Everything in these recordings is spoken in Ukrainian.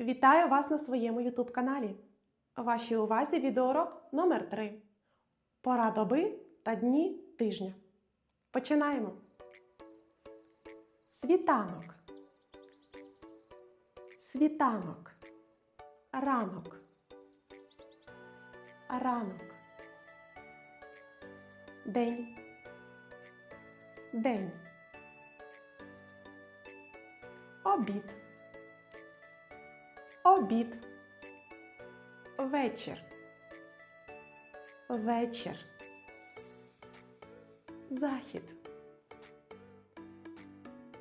Вітаю вас на своєму YouTube каналі. Вашій увазі відеоурок номер 3 Пора доби та дні тижня. Починаємо. Світанок. Світанок. Ранок. Ранок. День. День. Обід. Обід. Вечір. Вечір. Захід.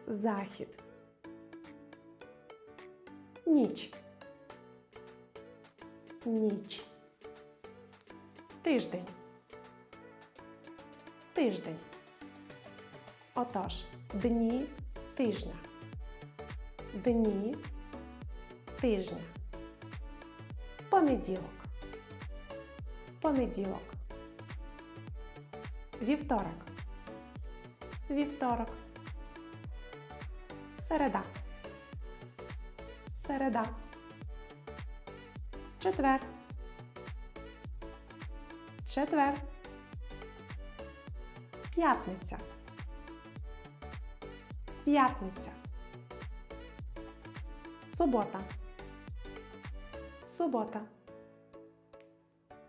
Захід. Ніч. Ніч. Тиждень. Тиждень. Отож, дні тижня. Дні тижня. Понеділок. Понеділок. Вівторок. Вівторок. Середа. Середа. Четвер. Четвер. П'ятниця. П'ятниця. Субота. Субота.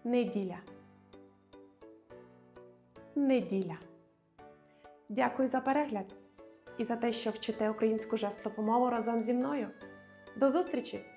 Неділя. Неділя. Дякую за перегляд і за те, що вчите українську жестову мову разом зі мною. До зустрічі!